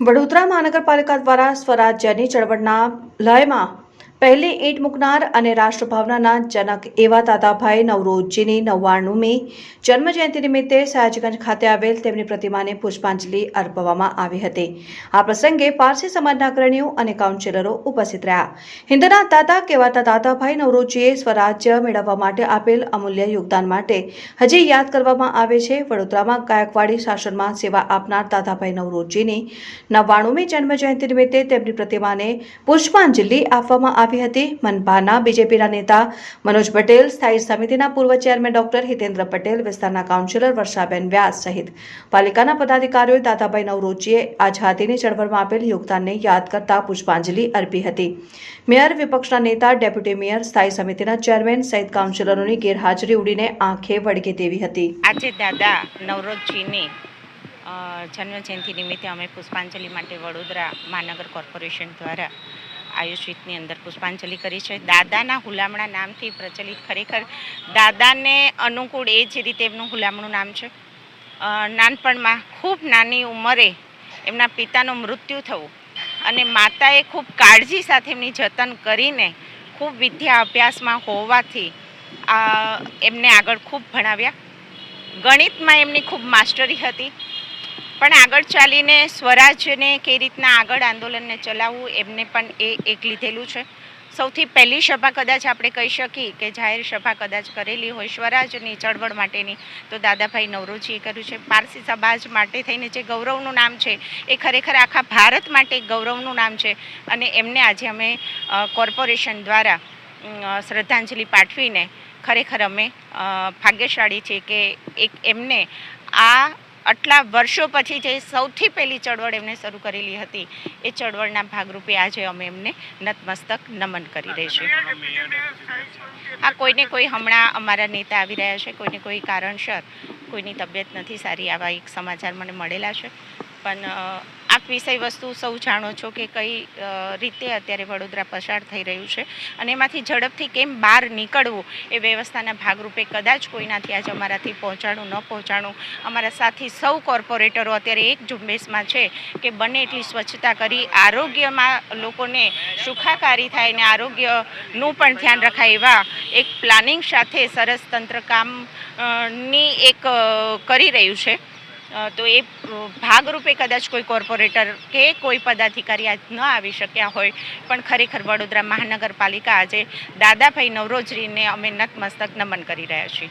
વડોદરા મહાનગરપાલિકા દ્વારા સ્વરાજ્યની ચળવળના લયમાં પહેલી ઈંટ મૂકનાર અને રાષ્ટ્રભાવનાના જનક એવા દાદાભાઈ નવરોજીની નવ્વાણુંમી જન્મજયંતિ નિમિત્તે સયાજગંજ ખાતે આવેલ તેમની પ્રતિમાને પુષ્પાંજલિ અર્પવામાં આવી હતી. આ પ્રસંગે પારસી સમાજના અગ્રણીઓ અને કાઉન્સિલરો ઉપસ્થિત રહ્યા. હિન્દના દાદા કહેવાતા દાદાભાઈ નવરોજીએ સ્વરાજ્ય મેળવવા માટે આપેલ અમૂલ્ય યોગદાન માટે હજી યાદ કરવામાં આવે છે. વડોદરામાં ગાયકવાડી શાસનમાં સેવા આપનાર દાદાભાઈ નવરોજીની નવ્વાણુમી જન્મજયંતિ નિમિત્તે તેમની પ્રતિમાને પુષ્પાંજલિ આપવામાં આવી હતી. મનપાના બીજેપીના નેતા મનોજ પટેલ, સ્થાયી સમિતિના પૂર્વ ચેરમેન ડોક્ટર હિતેન્દ્ર પટેલ, વિસ્તારના કાઉન્સિલર વર્ષાબેન વ્યાસ સહિત પાલિકાના પદાધિકારીઓએ દાદાભાઈ નવરોજીએ આઝાદીની ચળવળમાં આપેલ યોગદાનને યાદ કરતા પુષ્પાંજલિ અર્પી હતી. મેયર વિપક્ષના નેતા, ડેપ્યુટી મેયર, સ્થાયી સમિતિના ચેરમેન સહિત કાઉન્સિલરોની ગેરહાજરી ઉડીને આંખે વળગી દેવી હતી. આજે દાદા નવરોજીની જન્મજયંતિ નિમિત્તે અમે પુષ્પાંજલિ માટે વડોદરા મહાનગર કોર્પોરેશન દ્વારા આયુષિતની અંદર પુષ્પાંજલિ કરી છે. દાદાના હુલામણા નામથી પ્રચલિત ખરેખર દાદાને અનુકૂળ એ જ રીતે એમનું હુલામણું નામ છે. નાનપણમાં ખૂબ નાની ઉંમરે એમના પિતાનું મૃત્યુ થવું અને માતાએ ખૂબ કાળજી સાથે એમની જતન કરીને ખૂબ વિદ્યા અભ્યાસમાં હોવાથી એમને આગળ ખૂબ ભણાવ્યા. ગણિતમાં એમની ખૂબ માસ્ટરી હતી. પણ આગળ ચાલીને સ્વરાજ્યને કઈ રીતના આગળ આંદોલનને ચલાવવું, એમને પણ એ એક લીધેલું છે. સૌથી પહેલી સભા કદાચ આપણે કહી શકીએ કે જાહેર સભા કદાચ કરેલી હોય સ્વરાજની ચળવળ માટેની, તો દાદાભાઈ નવરોજીએ કર્યું છે. પારસી સમાજ માટે થઈને જે ગૌરવનું નામ છે, એ ખરેખર આખા ભારત માટે ગૌરવનું નામ છે. અને એમને આજે અમે કોર્પોરેશન દ્વારા શ્રદ્ધાંજલિ પાઠવીને ખરેખર અમે ભાગ્યશાળી છીએ કે એક એમને આ આટલા વર્ષો પછી જે સૌથી પહેલી ચળવળ એમને શરૂ કરેલી હતી, એ ચળવળના ભાગરૂપે આજે અમે એમને નતમસ્તક નમન કરી રહીશું. આ કોઈને કોઈ હમણાં અમારા નેતા આવી રહ્યા છે, કોઈને કોઈ કારણસર કોઈની તબિયત નથી સારી, આવા એક સમાચાર મને મળેલા છે. પણ આપ વિષય વસ્તુ સૌ જાણો છો કે કઈ રીતે અત્યારે વડોદરા પસાર થઈ રહ્યું છે અને એમાંથી ઝડપથી કેમ બહાર નીકળવું એ વ્યવસ્થાના ભાગરૂપે કદાચ કોઈનાથી આજે અમારાથી પહોંચાડું ન પહોંચાડું અમારા સાથી સૌ કોર્પોરેટરો અત્યારે એક ઝુંબેશમાં છે કે બને એટલી સ્વચ્છતા કરી, આરોગ્યમાં લોકોને સુખાકારી થાય અને આરોગ્યનું પણ ધ્યાન રખાય એવા એક પ્લાનિંગ સાથે સરસ તંત્ર કામની એક કરી રહ્યું છે. તો એ ભાગરૂપે કદાચ કોઈ કોર્પોરેટર કે કોઈ પદાધિકારી આજ ન આવી શક્યા હોય, પણ ખરેખર વડોદરા મહાનગરપાલિકા આજે દાદાભાઈ નવરોજરીને અમે નતમસ્તક નમન કરી રહ્યા છીએ.